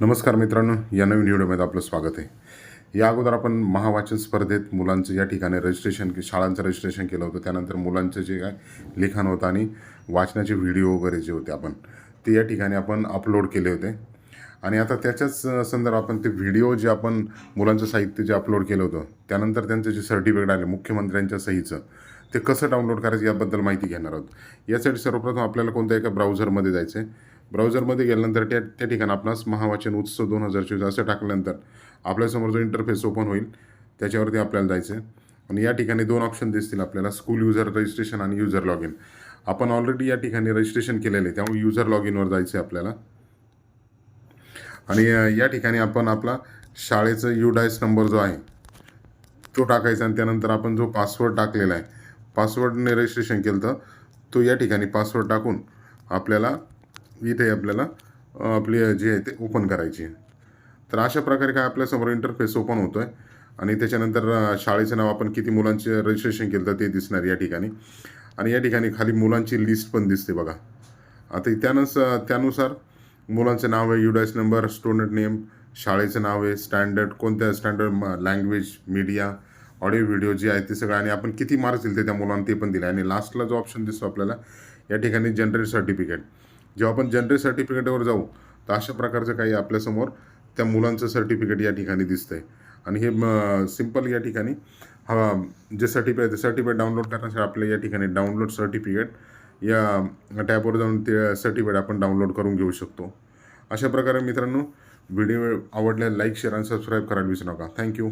नमस्कार मित्रांनो या नवीन व्हिडिओमध्ये आपलं स्वागत आहे. या अगोदर आपण महावाचन स्पर्धेत मुलांचं या ठिकाणी रजिस्ट्रेशन शाळांचं रजिस्ट्रेशन केलं होतं. त्यानंतर मुलांचं जे काय लिखाण होतं आणि वाचनाचे व्हिडिओ वगैरे जे होते आपण ते या ठिकाणी आपण अपलोड केले होते. आणि आता त्याच्याच संदर्भात आपण ते व्हिडिओ जे आपण मुलांचं साहित्य जे अपलोड केलं होतं त्यानंतर त्यांचं जे सर्टिफिकेट आले मुख्यमंत्र्यांच्या सहीचं ते कसं डाउनलोड करायचं याबद्दल माहिती घेणार आहोत. यासाठी सर्वप्रथम आपल्याला कोणत्या एका ब्राउझरमध्ये जायचं आहे ब्राउझरमध्ये गेल्यानंतर त्या त्या ठिकाणी आपणास महावाचन उत्सव दोन हजार चोवीस असं टाकल्यानंतर आपल्यासमोर जो इंटरफेस ओपन होईल त्याच्यावरती आपल्याला जायचं आहे आणि या ठिकाणी दोन ऑप्शन दिसतील आपल्याला स्कूल युजर रजिस्ट्रेशन आणि युजर लॉग इन आपण ऑलरेडी या ठिकाणी रजिस्ट्रेशन केलेलं आहे त्यामुळे युजर लॉग इनवर जायचं आहे आपल्याला. आणि या ठिकाणी आपण आपला शाळेचा यू डायस नंबर जो आहे तो टाकायचा आणि त्यानंतर आपण जो पासवर्ड टाकलेला आहे पासवर्डने रजिस्ट्रेशन केलं तर तो या ठिकाणी पासवर्ड टाकून आपल्याला इथे आपल्याला आपली जे आहे ते ओपन करायची आहे. तर अशा प्रकारे काय आपल्यासमोर इंटरफेस ओपन होतो आहे आणि त्याच्यानंतर शाळेचं नाव आपण किती मुलांचे रजिस्ट्रेशन केलं तर ते दिसणार या ठिकाणी. आणि या ठिकाणी खाली मुलांची लिस्ट पण दिसते बघा. आता त्यानुसार त्यानुसार मुलांचं नाव आहे युडायस नंबर स्टुडंट नेम शाळेचं नाव आहे स्टँडर्ड कोणत्या standard language media audio video जे आहे ते सगळं. आणि आपण किती मार्क्स दिले ते त्या मुलांना ते पण दिले. आणि लास्टला जो ऑप्शन दिसतो आपल्याला या ठिकाणी जनरेट सर्टिफिकेट जेव्हा आपण जनरल सर्टिफिकेटवर जाऊ तर अशा प्रकारचं काही आपल्यासमोर त्या मुलांचं सर्टिफिकेट या ठिकाणी दिसतंय. आणि हे सिंपल या ठिकाणी हा जे सर्टिफिकेट ते सर्टिफिकेट डाउनलोड करण्यासाठी आपल्या या ठिकाणी डाउनलोड सर्टिफिकेट या टॅबवर जाऊन ते सर्टिफिकेट आपण डाउनलोड करून घेऊ शकतो. अशा प्रकारे मित्रांनो व्हिडिओ आवडल्यास लाईक शेअर आणि सबस्क्राईब करायला विसरू नका. थँक्यू